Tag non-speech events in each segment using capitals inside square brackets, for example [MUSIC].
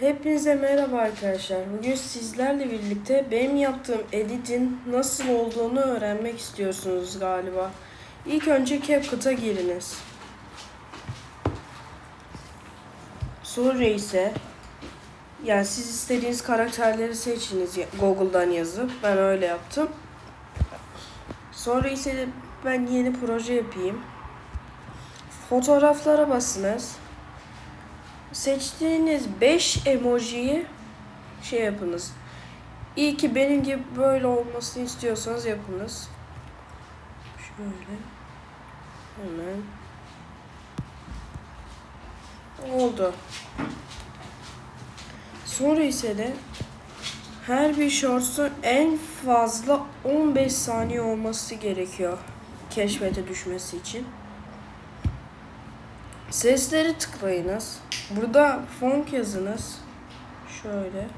Hepinize merhaba arkadaşlar. Bugün sizlerle birlikte benim yaptığım editin nasıl olduğunu öğrenmek istiyorsunuz galiba. İlk önce CapCut'a giriniz. Sonra ise yani siz istediğiniz karakterleri seçiniz Google'dan yazıp ben öyle yaptım. Sonra ise ben yeni proje yapayım. Fotoğraflara basınız. Seçtiğiniz 5 emojiyi şey yapınız. İyi ki benim gibi böyle olmasını istiyorsanız yapınız. Şöyle. Hemen. Oldu. Sonra ise de her bir shorts'un en fazla 15 saniye olması gerekiyor keşfete düşmesi için. Sesleri tıklayınız. Burada font yazınız. Şöyle.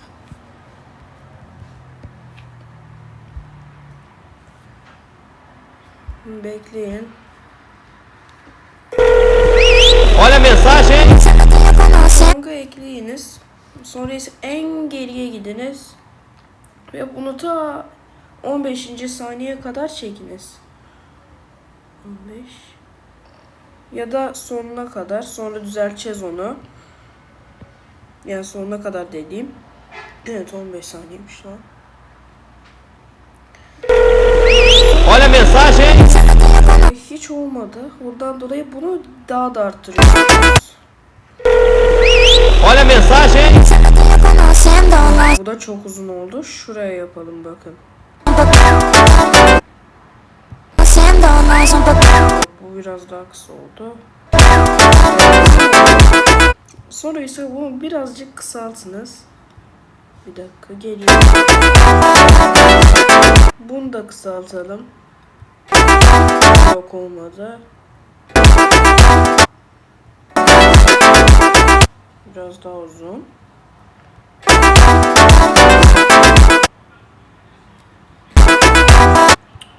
Bekleyin. Olha a mensagem. Fonka ekleyiniz. Sonra ise en geriye gidiniz. Ve bunu ta 15. saniye kadar çekiniz. 15 ya da sonuna kadar sonra düzelteceğiz onu. Yani sonuna kadar dediğim. Evet 15 saniyeymiş lan. Olha a mensagem. Hiç olmadı. Buradan dolayı bunu daha da arttırıyoruz. Olha a mensagem. Bu da çok uzun oldu. Şuraya yapalım bakın. Bu biraz daha kısa oldu. Sonra ise bunu birazcık kısaltınız. Bir dakika geliyor. Bunu da kısaltalım. Yok olmadı. Biraz daha uzun.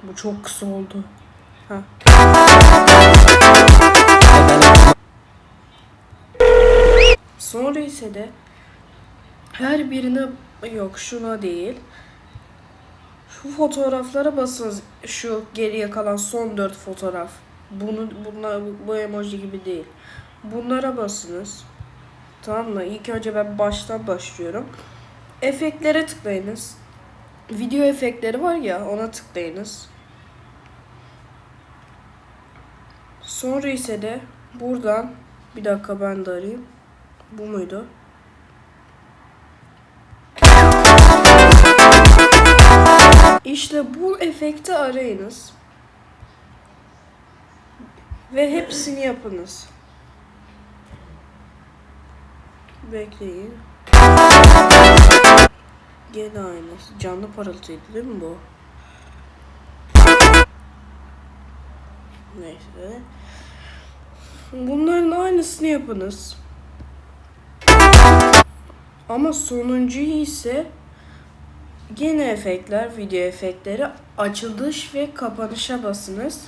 Bu çok kısa oldu. Ha. İse de her birine yok şuna değil. Şu fotoğraflara basınız. Şu geriye kalan son dört fotoğraf. Bunu bunlar bu emoji gibi değil. Bunlara basınız. Tamam mı? İlk önce ben baştan başlıyorum. Efektlere tıklayınız. Video efektleri var ya ona tıklayınız. Sonra ise de buradan bir dakika ben de arayayım. Bu muydu? İşte bu efekti arayınız. Ve hepsini yapınız. Bekleyin. Gene aynısı. Canlı parıltıydı değil mi bu? Neyse. Bunların aynısını yapınız. Ama sonuncuyu ise gene efektler, video efektleri açılış ve kapanışa basınız.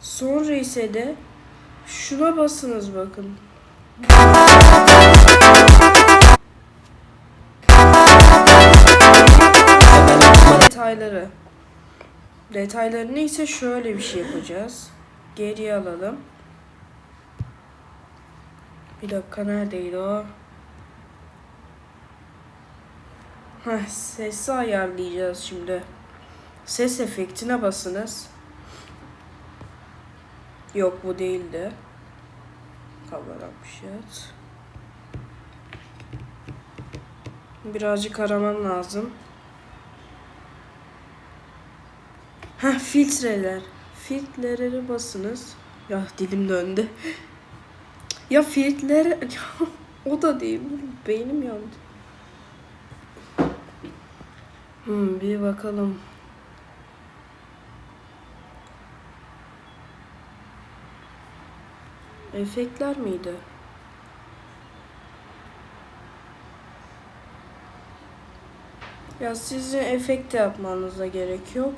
Sonra ise de şuna basınız bakın. Detayları. Detaylarını ise şöyle bir şey yapacağız. Geriye alalım. Bir dakika neredeydi o? Heh, sesi ayarlayacağız şimdi. Ses efektine basınız. Yok bu değildi. Kamera at. Birazcık aramam lazım. Heh filtreler. Filtrelere basınız. Ya dilim döndü. Ya filtre [LAUGHS] o da değil. Beynim yandı. Hmm, bir bakalım. Efektler miydi? Ya sizin efekt yapmanıza gerek yok.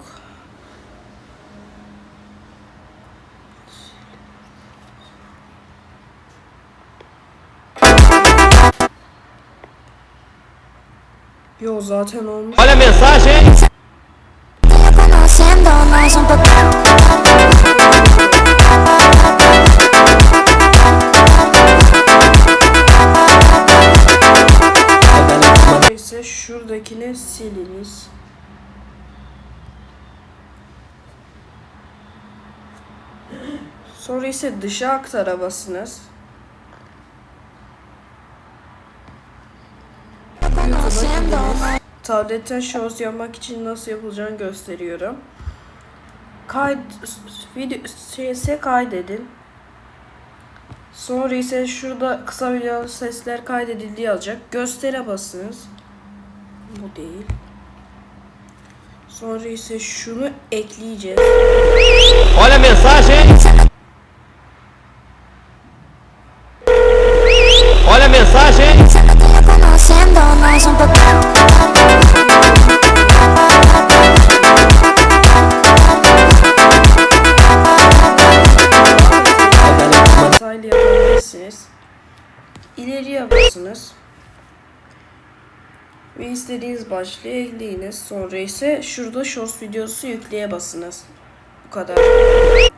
Yo zaten olmuş. Olha a mensagem. conociendo, no es un poco. ise şuradakini siliniz. Sonra ise dışa aktara Tabletten shorts yapmak için nasıl yapılacağını gösteriyorum. Kayd video şeyse kaydedin. Sonra ise şurada kısa video sesler kaydedildi yazacak. Göstere basınız. Bu değil. Sonra ise şunu ekleyeceğiz. Olha a mensagem. İleriye basınız. Ve istediğiniz başlığı ekleyiniz. Sonra ise şurada shorts videosu yükleye basınız. Bu kadar.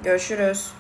Görüşürüz.